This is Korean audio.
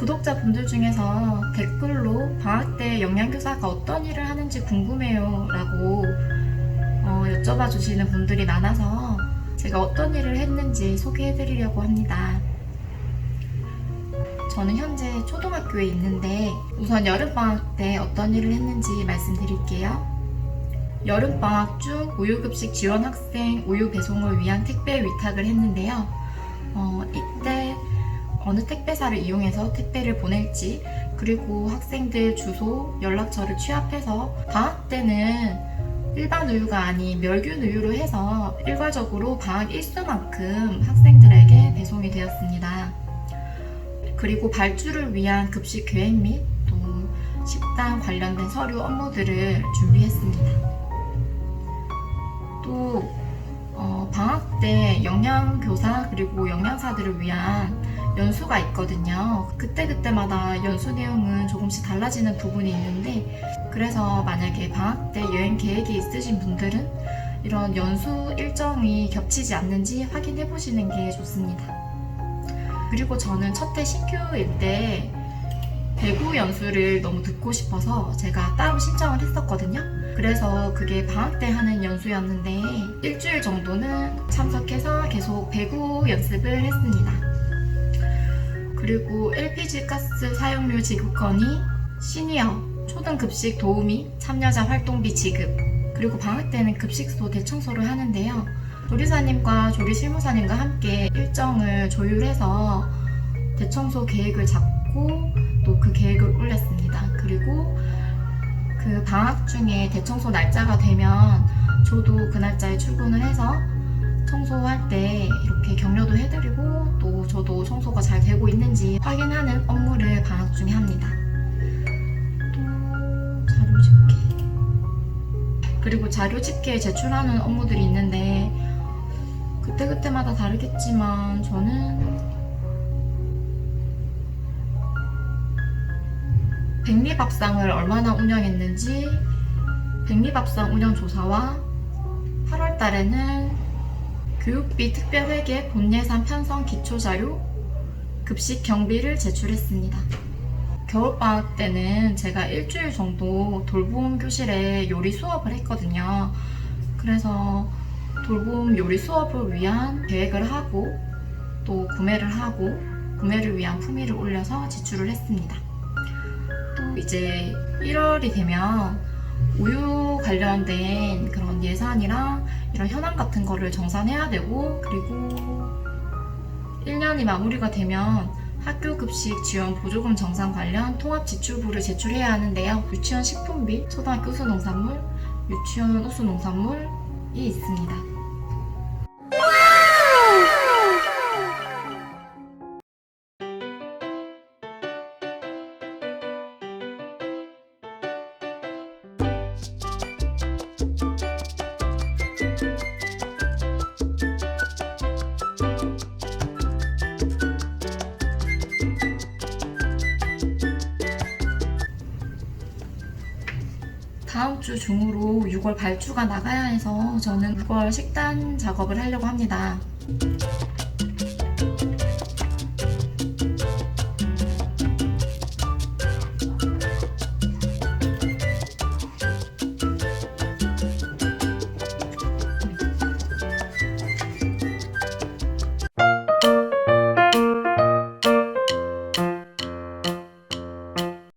구독자분들 중에서 댓글로 방학 때 영양교사가 어떤 일을 하는지 궁금해요 라고 어, 여쭤봐 주시는 분들이 많아서 제가 어떤 일을 했는지 소개해 드리려고 합니다. 저는 현재 초등학교에 있는데 우선 여름방학 때 어떤 일을 했는지 말씀드릴게요. 여름방학 중 우유급식 지원 학생 우유 배송을 위한 택배 위탁을 했는데요. 어, 이때 어느 택배사를 이용해서 택배를 보낼지 그리고 학생들 주소, 연락처를 취합해서 방학 때는 일반 우유가 아닌 멸균 우유로 해서 일괄적으로 방학 일수만큼 학생들에게 배송이 되었습니다. 그리고 발주를 위한 급식 계획 및 또 식당 관련된 서류 업무들을 준비했습니다. 또 어, 방학 때 영양교사 그리고 영양사들을 위한 연수가 있거든요. 그때그때마다 연수 내용은 조금씩 달라지는 부분이 있는데 그래서 만약에 방학 때 여행 계획이 있으신 분들은 이런 연수 일정이 겹치지 않는지 확인해 보시는 게 좋습니다. 그리고 저는 첫 해 신규일 때 배구 연수를 너무 듣고 싶어서 제가 따로 신청을 했었거든요. 그래서 그게 방학 때 하는 연수였는데 일주일 정도는 참석해서 계속 배구 연습을 했습니다. 그리고 LPG 가스 사용료 지급 건의, 시니어, 초등급식 도우미, 참여자 활동비 지급, 그리고 방학 때는 급식소 대청소를 하는데요. 조리사님과 조리실무사님과 함께 일정을 조율해서 대청소 계획을 잡고 또 그 계획을 올렸습니다. 그리고 그 방학 중에 대청소 날짜가 되면 저도 그 날짜에 출근을 해서 청소할 때 이렇게 격려도 해드리고 또 저도 청소가 잘 되고 있는지 확인하는 업무를 방학 중에 합니다. 또 자료 집계 그리고 자료 집계에 제출하는 업무들이 있는데 그때그때마다 다르겠지만 저는 백리밥상을 얼마나 운영했는지 백리밥상 운영 조사와 8월 달에는 교육비 특별회계 본예산 편성 기초자료 급식 경비를 제출했습니다. 겨울방학 때는 제가 일주일 정도 돌봄 교실에 요리 수업을 했거든요. 그래서 돌봄 요리 수업을 위한 계획을 하고 또 구매를 하고 구매를 위한 품위를 올려서 제출을 했습니다. 또 이제 1월이 되면 우유 관련된 그런 예산이랑 이런 현황 같은 거를 정산해야 되고 그리고 1년이 마무리가 되면 학교 급식 지원 보조금 정산 관련 통합 지출부를 제출해야 하는데요. 유치원 식품비, 초등학교 우수 농산물, 유치원 우수 농산물이 있습니다. 다음 주 중으로 6월 발주가 나가야 해서 저는 6월 식단 작업을 하려고 합니다.